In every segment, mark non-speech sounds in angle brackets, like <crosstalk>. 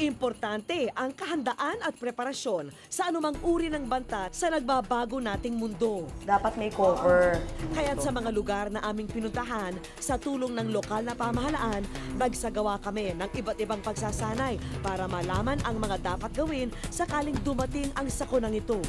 Importante ang kahandaan at preparasyon sa anumang uri ng banta sa nagbabago nating mundo. Dapat may cover. Kaya't sa mga lugar na aming pinuntahan, sa tulong ng lokal na pamahalaan, nagsagawa kami ng iba't ibang pagsasanay para malaman ang mga dapat gawin sakaling dumating ang sakunang ito.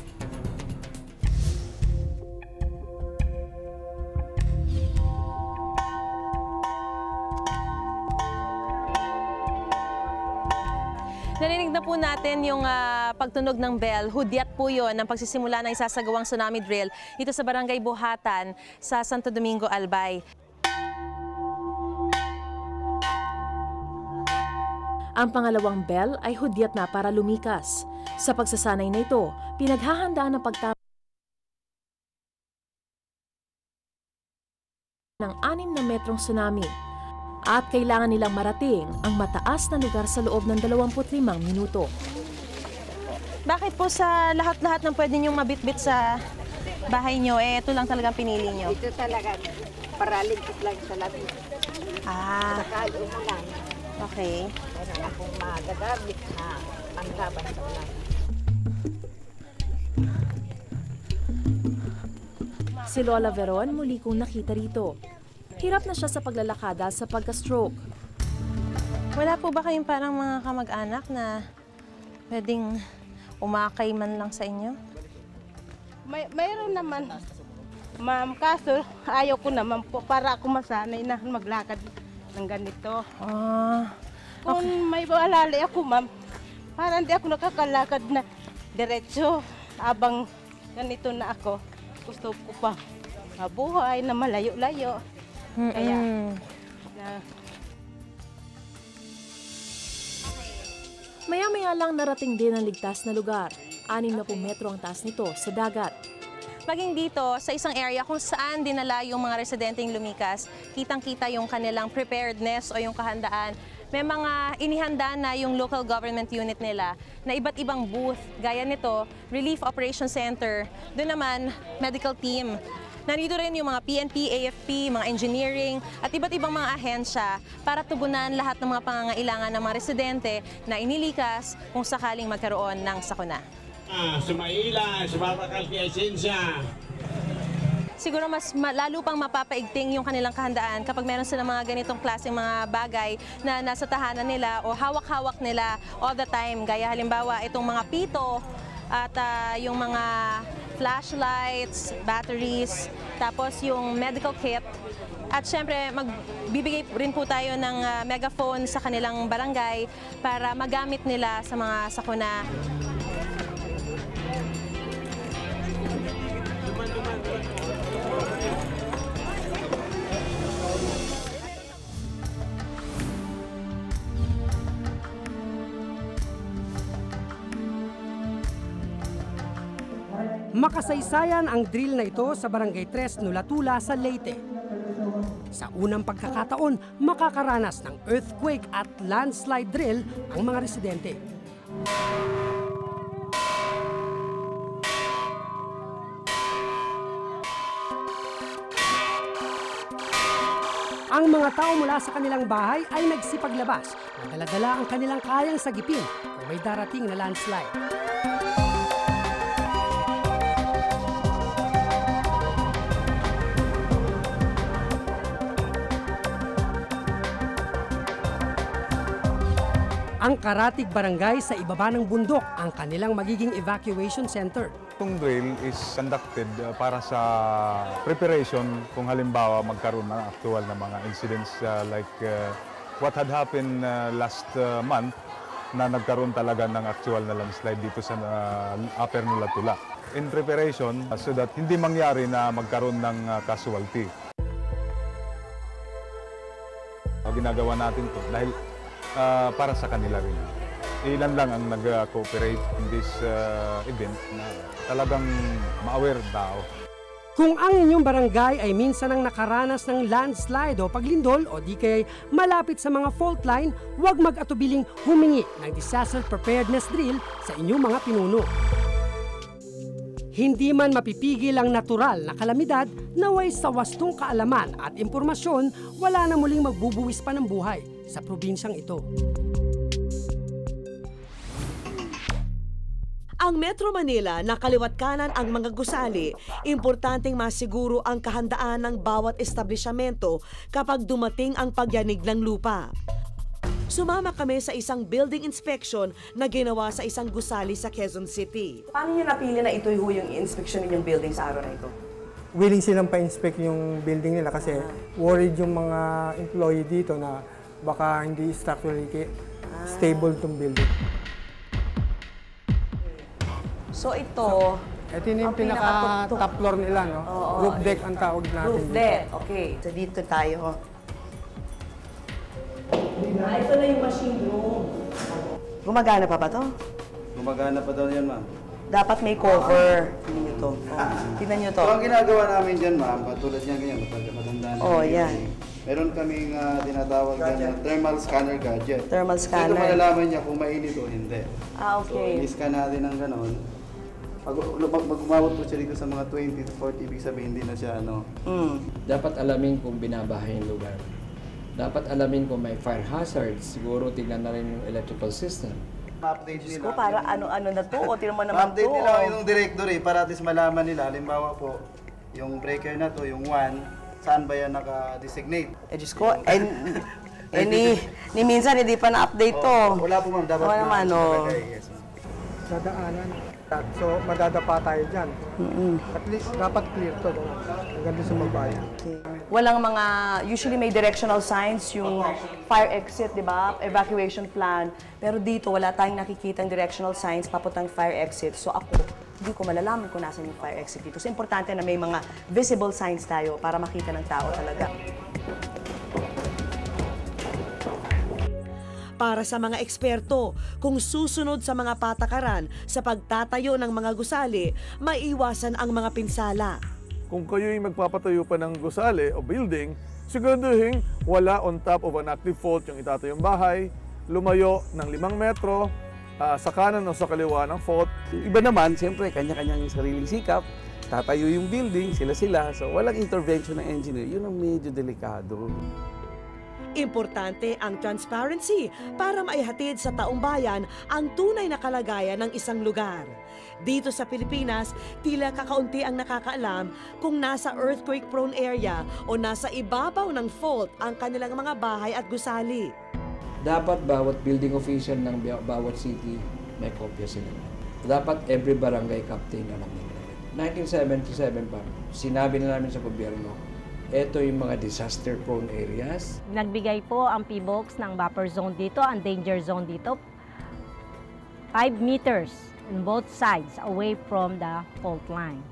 Narinig na po natin yung ah, pagtunog ng bell. Hudyat po yun ng pagsisimula ng isasagawang tsunami drill dito sa Barangay Buhatan sa Santo Domingo, Albay. Ang pangalawang bell ay hudyat na para lumikas. Sa pagsasanay na ito, pinaghahandaan ng pagtama ng 6 na metrong tsunami at kailangan nilang marating ang mataas na lugar sa loob ng 25 minuto. Bakit po sa lahat-lahat ng pwede niyong mabitbit sa bahay niyo, eh ito lang talagang pinili niyo? Ito talaga, paraligtas lang sa labi. Ah, Sakali mo lang. okay. Meron akong magagamit na panglaban sa ulan. Si Lola Veron muli kong nakita rito. Hirap na siya sa paglalakada sa pagka-stroke. Wala po ba kayong parang mga kamag-anak na pwedeng umakay man lang sa inyo? May, mayroon naman. Ma'am, kaso ayaw ko naman po para ako masanay na maglakad ng ganito. Ah, Kung may baalali ako, ma'am, para hindi ako nakakalakad na diretso abang ganito na ako. Gusto ko pa mabuhay na malayo-layo. Kaya, mm na, Maya-maya lang narating din ang ligtas na lugar. 60 metro ang taas nito sa dagat. Maging dito, sa isang area kung saan dinala yung mga residenteng lumikas, kitang-kita yung kanilang preparedness o yung kahandaan. May mga inihanda na yung local government unit nila na iba't ibang booth. Gaya nito, Relief Operation Center. Doon naman, medical team. Nandito rin yung mga PNP, AFP, mga engineering at iba't ibang mga ahensya para tugunan lahat ng mga pangangailangan ng mga residente na inilikas kung sakaling magkaroon ng sakuna. Ah, Sumaila, sumabakal kay Esensya. siguro mas ma- lalo pang mapapaigting yung kanilang kahandaan kapag meron silang mga ganitong klaseng mga bagay na nasa tahanan nila o hawak-hawak nila all the time. Gaya halimbawa itong mga pito at ah, yung mga flashlights, batteries, tapos yung medical kit. At syempre, magbibigay rin po tayo ng ah, megaphone sa kanilang barangay para magamit nila sa mga sakuna. Makasaysayan ang drill na ito sa Barangay 3 Nulatula sa Leyte. Sa unang pagkakataon, makakaranas ng earthquake at landslide drill ang mga residente. Ang mga tao mula sa kanilang bahay ay nagsipaglabas na daladala ang kanilang kayang sagipin kung may darating na landslide. Ang Karatig Barangay sa ibaba ng bundok ang kanilang magiging evacuation center. Itong drill is conducted uh, para sa preparation kung halimbawa magkaroon ng actual na mga incidents uh, like uh, what had happened uh, last uh, month na nagkaroon talaga ng actual na landslide dito sa uh, Upper Nulatula. In preparation uh, so that hindi mangyari na magkaroon ng uh, casualty. Uh, ginagawa natin to dahil uh, para sa kanila rin. Ilan lang ang nag-cooperate in this uh, event na talagang ma-aware tao. Kung ang inyong barangay ay minsan ang nakaranas ng landslide o paglindol o di kaya'y malapit sa mga fault line, huwag mag-atubiling humingi ng disaster preparedness drill sa inyong mga pinuno. Hindi man mapipigil ang natural na kalamidad, naway sa wastong kaalaman at impormasyon, wala na muling magbubuwis pa ng buhay sa probinsyang ito. Ang Metro Manila na kaliwat kanan ang mga gusali, importanteng masiguro ang kahandaan ng bawat establishmento kapag dumating ang pagyanig ng lupa. Sumama kami sa isang building inspection na ginawa sa isang gusali sa Quezon City. Paano nyo napili na ito yung inspection ninyong building sa araw na ito? willing silang pa-inspect yung building nila kasi worried yung mga employee dito na baka hindi structurally ki- stable tong building. So ito, Ito yun yung Ang pinaka pinaka- top floor nila, no? Oo. Roof deck ang tawag natin. roof dito. deck. Okay. So dito tayo. Ah, ito na yung machine room. Gumagana pa ba to? Gumagana pa daw yan, ma'am. Dapat may cover. Tingnan nyo to. Oh, tingnan nyo to. So, ang ginagawa namin dyan, ma'am, katulad niyan ganyan, matanda matanda na. Oh, yan. Meron kaming ah, tinatawag na thermal scanner gadget. Thermal Ito scanner. malalaman niya kung mainit o hindi. Ah, So, okay. i-scan natin ng ganon. Pag, pag, pag umabot po siya dito sa mga 20 to 40, ibig sabihin hindi na siya ano. Mm. dapat alamin kung binabahay yung lugar. Dapat alamin kung may fire hazard. Siguro tignan na rin yung electrical system. Ma-update nila. Ko para ano-ano na to. O, tingnan mo naman to. Ma-update nila yung directory para at least malaman nila. Halimbawa po, yung breaker na to, yung 1, saan ba yan naka-designate? Eh, Diyos ko. Eh, <laughs> eh, ni, ni minsan, hindi pa na-update to. Oh, wala po ma'am, dapat Wala naman, na- oh. nakalagay, yes, ma'am. Dadaanan. So, madadapa tayo dyan. At least, dapat clear to. Hanggang doon sa magbayan. Walang mga, usually may directional signs, yung fire exit, di ba? Evacuation plan. Pero dito, wala tayong nakikita directional signs papuntang fire exit. So ako, hindi ko malalaman kung nasan yung fire exit dito. So importante na may mga visible signs tayo para makita ng tao talaga. Para sa mga eksperto, kung susunod sa mga patakaran sa pagtatayo ng mga gusali, maiwasan ang mga pinsala. Kung kayo'y magpapatayo pa ng gusali o building, siguraduhin wala on top of an active fault yung itatayong bahay, lumayo ng 5 metro, ah, sa kanan o sa kaliwa ng fault. Iba naman, siyempre, kanya-kanyang sariling sikap. Tatayo yung building, sila-sila. So, walang intervention ng engineer. Yun ang medyo delikado. Importante ang transparency para maihatid sa taong bayan ang tunay na kalagayan ng isang lugar. Dito sa Pilipinas, tila kakaunti ang nakakaalam kung nasa earthquake-prone area o nasa ibabaw ng fault ang kanilang mga bahay at gusali. Dapat bawat building official ng bawat city may kopya sila. Dapat every barangay captain alam nila. 1977 pa, sinabi na namin sa gobyerno, ito yung mga disaster-prone areas. Nagbigay po ang PBOX ng buffer zone dito, ang danger zone dito. 5 meters on both sides away from the fault line.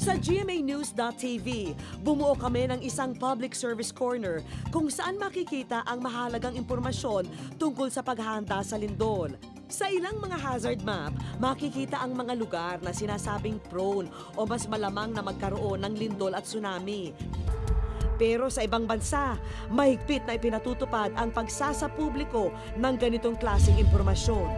Sa gmanews.tv, bumuo kami ng isang public service corner kung saan makikita ang mahalagang impormasyon tungkol sa paghahanda sa lindol. Sa ilang mga hazard map, makikita ang mga lugar na sinasabing prone o mas malamang na magkaroon ng lindol at tsunami. Pero sa ibang bansa, mahigpit na ipinatutupad ang pagsasapubliko ng ganitong klaseng impormasyon.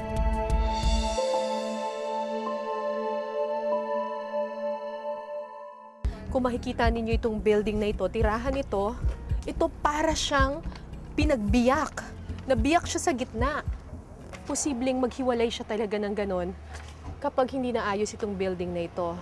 Kung makikita ninyo itong building na ito, tirahan ito, ito para siyang pinagbiyak. Nabiyak siya sa gitna. Posibleng maghiwalay siya talaga ng ganon kapag hindi naayos itong building na ito.